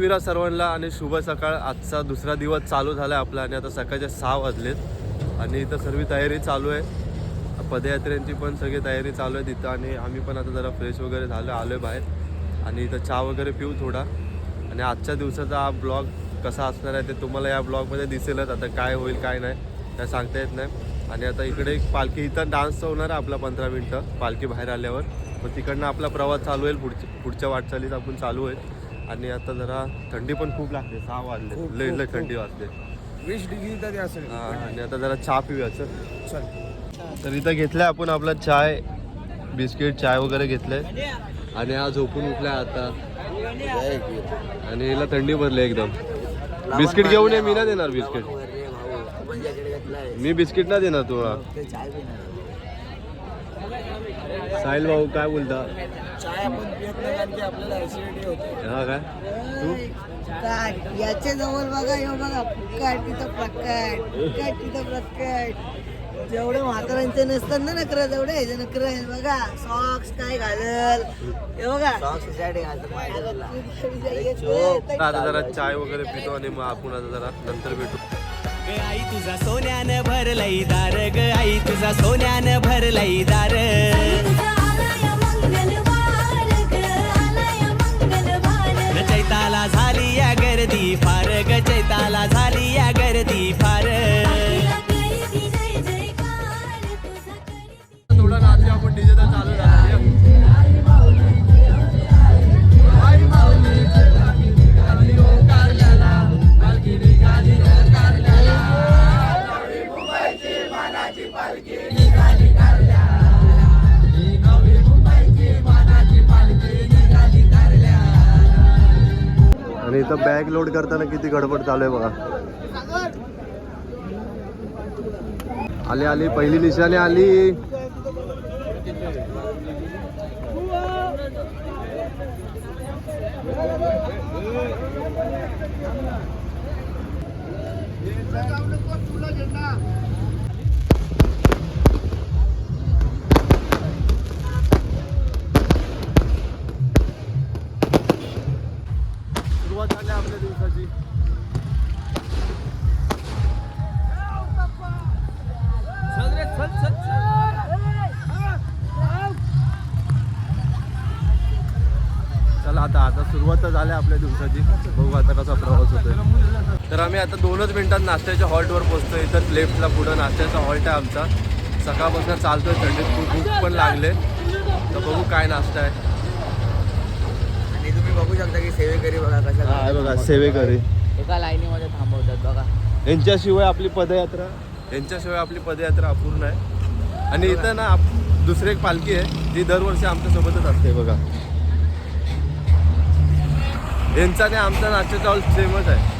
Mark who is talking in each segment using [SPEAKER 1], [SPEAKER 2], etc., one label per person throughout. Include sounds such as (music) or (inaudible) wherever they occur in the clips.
[SPEAKER 1] जय एकविरा सर्वांना आणि शुभ सकाळ. आजचा दुसरा दिवस चालू झाला आहे आपला आणि आता सकाळचे सहा वाजलेत. आणि इथं सर्व तयारी चालू आहे. पदयात्रेंची पण सगळी तयारी चालू आहे तिथं आणि आम्ही पण आता जरा फ्रेश वगैरे झालो आलो आहे बाहेर. आणि इथं चहा वगैरे पिऊ थोडा. आणि आजच्या दिवसाचा हा ब्लॉग कसा असणार आहे ते तुम्हाला या ब्लॉगमध्ये दिसेलच. आता काय होईल काय नाही काय सांगता येत नाही. आणि आता इकडे एक पालखी इथं डान्स होणार आहे आपला पंधरा मिनटं. पालखी बाहेर आल्यावर. मग तिकडनं आपला प्रवास चालू होईल. पुढच्या पुढच्या वाटचालीत आपण चालू आहे आणि आता जरा थंडी पण खूप लागते सहा वाजले. लय लय थंडी वाजते.
[SPEAKER 2] वीस डिग्री तरी असेल.
[SPEAKER 1] हा, आणि आता जरा चहा पिऊयाचं
[SPEAKER 2] चल.
[SPEAKER 1] तर इथं घेतलाय आपण आपला चाय बिस्किट चाय वगैरे घेतलंय. आणि हा झोपून उठलाय आता. आणि हिला थंडी भरली एकदम. बिस्किट घेऊन ये मी ना देणार बिस्किट. मी बिस्किट ना देणार तुला. साहिल भाऊ काय बोलता?
[SPEAKER 2] चाय आपण पित नाही कारण की आपल्याला ऍसिडिटी होते.
[SPEAKER 1] हा काय तू?
[SPEAKER 3] काय? याच्या जवळ बघा हे बघा फुकट तिथं प्रकट फुकट तिथं प्रकट? जेवढे म्हातारांचे नसतात ना नकर जेवढे ह्याचे नकर बघा. सॉक्स काय घालल? हे बघा.
[SPEAKER 1] आता जरा चाय वगैरे पितो आणि मग आपण आता जरा नंतर भेटू.
[SPEAKER 4] आई तुझा सोन्यानं भरलई दार ग आई तुझा सोन्यानं भरलई दार.
[SPEAKER 1] लोड करताना किती गडबड चालू आहे बघा. आले आली पहिली निशाणी आली. सुरुवात दिवसाची बघू आता कसा प्रवास होतोय. तर आम्ही आता दोनच मिनिटात नाश्त्याच्या हॉल्टवर पोहोचतो इथं लेफ्टला पुढं नाश्त्याचा हॉल्ट आहे आमचा. सकाळपासून चालतोय थंडीत. खूप भूक पण लागले. तर बघू काय नाश्ता आहे.
[SPEAKER 2] आणि तुम्ही बघू शकता की सेवेकरी बघा कशा
[SPEAKER 1] आहे बघा सेवेकरी.
[SPEAKER 2] एका लाईनीमध्ये थांबवतात बघा.
[SPEAKER 1] यांच्याशिवाय आपली पदयात्रा यांच्याशिवाय आपली पदयात्रा अपूर्ण आहे. आणि इथं ना आप- दुसरी एक पालखी आहे जी दरवर्षी आमच्या सोबतच असते बघा. यांचा आणि आमचा नाश्त्याचा हॉल सेमच आहे.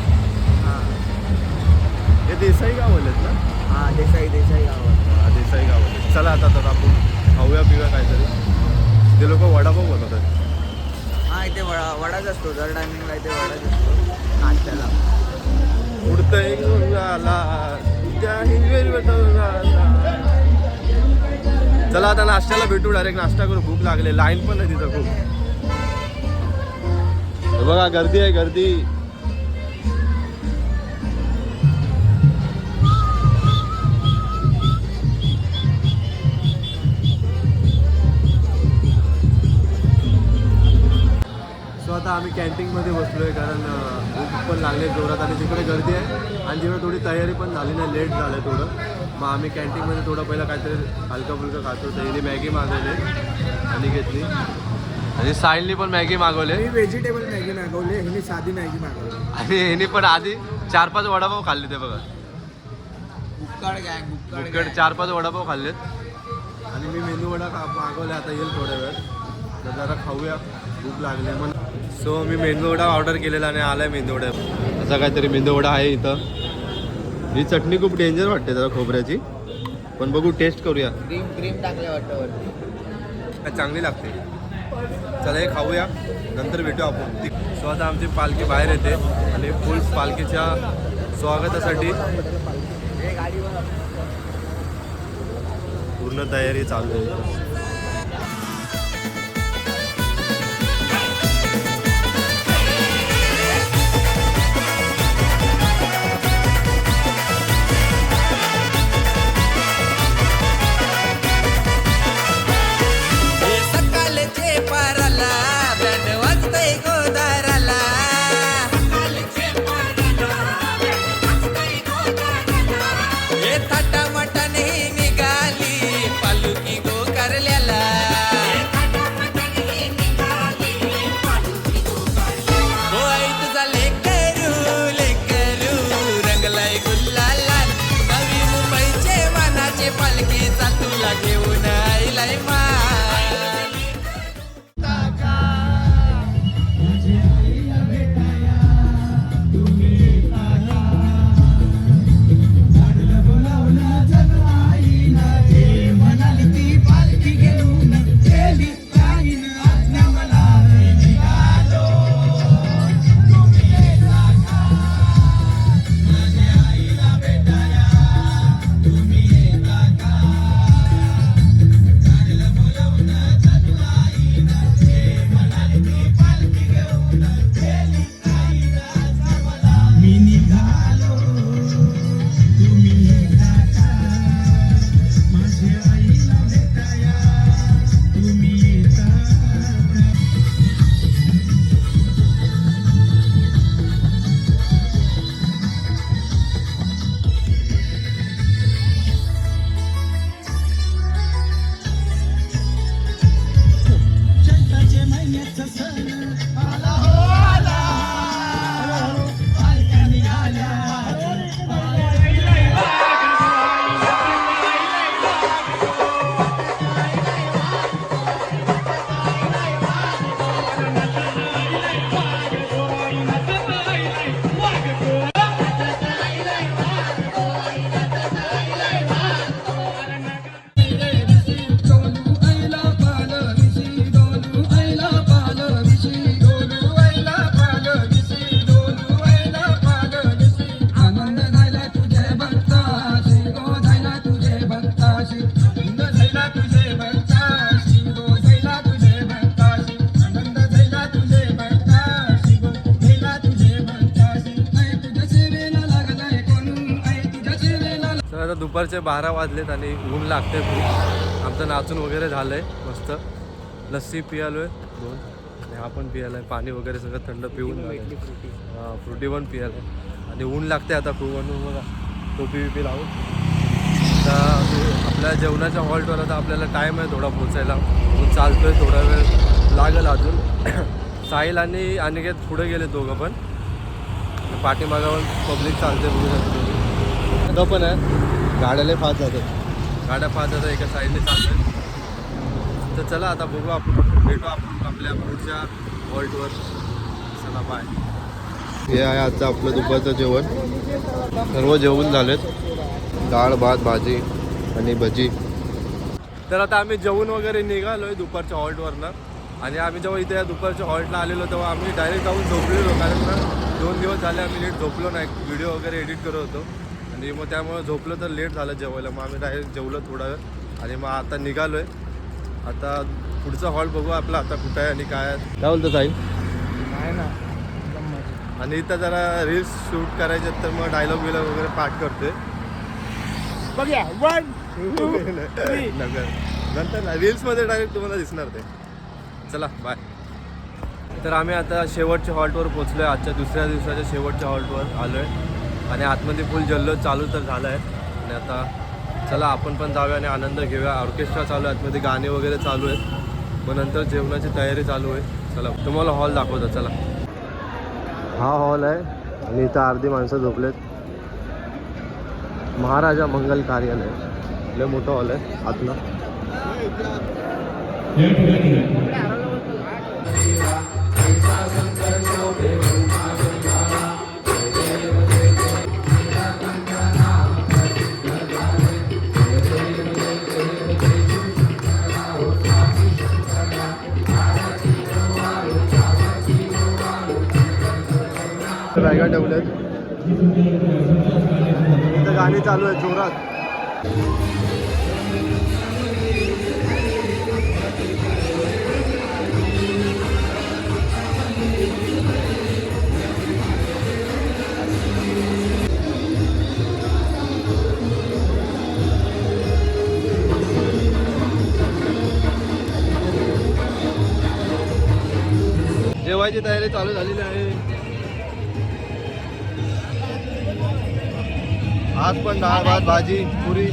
[SPEAKER 1] हे. देसाई गाव आहेत ना?
[SPEAKER 2] हा देसाई देसाई गावात
[SPEAKER 1] हा, देसाई गाव चला आता तर आपण खाऊया पिऊया काहीतरी. ते लोक वडापाव बनवतात.
[SPEAKER 2] हा इथे वडा वडाच असतो. दर टायमिंगला इथे वडाच असतो. नाश्त्याला.
[SPEAKER 1] उडतंय गुंगाला, त्या हिरव्या डोंगराला. चला आता नाश्त्याला भेटू. डायरेक्ट नाश्ता करू. भूक लागले. लाईन पण आहे तिथं खूप. हे बघा गर्दी आहे गर्दी. सो आता आम्ही कॅन्टीनमध्ये आहे कारण भूक पण लागले जोरात आणि तिकडे गर्दी आहे. आणि तिकडे थोडी तयारी पण झाली नाही लेट झालं आहे थोडं. मग आम्ही कॅन्टीनमध्ये थोडं पहिलं काहीतरी हलकं फुलकं खातो. तर मॅगी मागवली आणि घेतली. आणि साहिलनी पण मॅगी मागवले.
[SPEAKER 2] मी व्हेजिटेबल मॅगी मागवली ह्यानी साधी मॅगी मागवली.
[SPEAKER 1] आणि हिने पण आधी चार पाच वडापाव खाल्ले ते बघा.
[SPEAKER 2] बुक्काड गॅंग बुक्काड
[SPEAKER 1] इकडे चार पाच वडापाव खाल्लेत. आणि मी मेनू वडा खा मागवले आता येईल थोड्या वेळ. तर जरा खाऊया भूक लागली मग सो मी मेंदू वडा ऑर्डर केलेला आणि आलाय मेंदू वडा. असा काहीतरी मेंदू वडा आहे इथं. ही चटणी खूप डेंजर वाटते जरा खोबऱ्याची. पण बघू टेस्ट करूया.
[SPEAKER 2] क्रीम क्रीम टाकल्या वाटतं वरती.
[SPEAKER 1] काय चांगली लागते. चला हे खाऊया. नंतर भेटू आपण. सो आता आमची पालखी बाहेर येते आणि फुल पालखीच्या स्वागतासाठी पूर्ण तयारी चालू आहे. दुपारचे बारा वाजलेत आणि ऊन लागते खूप. आमचं नाचून वगैरे झालं आहे मस्त. लस्सी पियालो आहे दोन. आणि हा पण पियाला आहे पाणी वगैरे सगळं थंड पिऊन हां फ्रुटी पण पियाला आहे आणि ऊन लागते आता खूप. म्हणून बघा टोपी बिपी लावून. आता आपल्या जेवणाच्या हॉल्टवर आता आपल्याला टाईम आहे थोडा पोचायला म्हणून चालतोय थोडा वेळ लागेल अजून. (clears throat) साहिल आणि अनिकेत पुढे गेले दोघं पण. पाठीमागावर पब्लिक चालते बघू शकतो पण आहे. गाड्याला फास्ट जातात गाड्या फास्ट जातात एका साईडने चालतात तर चला आता बघू आपण भेटू आपण आपल्या पुढच्या हॉल्टवर चला बाय हे आहे आजचं आपलं दुपारचं जेवण. सर्व जेवण झालेत. डाळ भात भाजी आणि भजी. तर आता आम्ही जेवून वगैरे निघालो आहे दुपारच्या हॉल्टवरनं आणि आम्ही जेव्हा इथे या दुपारच्या हॉल्टला आलेलो तेव्हा आम्ही डायरेक्ट जाऊन झोपलेलो कारण दोन दिवस झाले आम्ही लेट झोपलो नाही. व्हिडिओ वगैरे एडिट करत होतो. आणि मग त्यामुळे झोपलो तर लेट झालं जेवायला. मग आम्ही डायरेक्ट जेवलो थोडा वेळ आणि मग आता निघालो आहे आता पुढचा हॉल बघू आपला आता कुठं आहे आणि काय आहे. काय बोलतो साई
[SPEAKER 2] नाही ना.
[SPEAKER 1] आणि इथं जरा रील्स शूट करायचे तर मग डायलॉग बिलॉग वगैरे पाठ करतोय.
[SPEAKER 2] बघूया. वन (laughs)
[SPEAKER 1] नंतर नंतर ना रील्समध्ये डायरेक्ट तुम्हाला दिसणार ते. चला बाय तर आम्ही आता शेवटच्या हॉल्टवर पोहोचलो आहे आजच्या दुसऱ्या दिवसाच्या शेवटच्या हॉल्टवर आलो आहे आणि आतमध्ये फुल जल्लोष चालू तर झाला आहे आणि आता चला आपण पण जाऊया आणि आनंद घेऊया. ऑर्केस्ट्रा चालू आहे आतमध्ये गाणे वगैरे चालू आहेत. मग नंतर जेवणाची तयारी चालू आहे. चला तुम्हाला हॉल दाखवतो चला. हा हॉल आहे आणि इथं अर्धी माणसं झोपलेत. महाराजा मंगल कार्यालय. लय मोठं हॉल आहे आतला बॅगा ठेवल्यात इथं गाणी चालू आहेत जोरात. जेवायची तयारी चालू झालेली आहे. आज पण डाळ भात भाजी पुरी.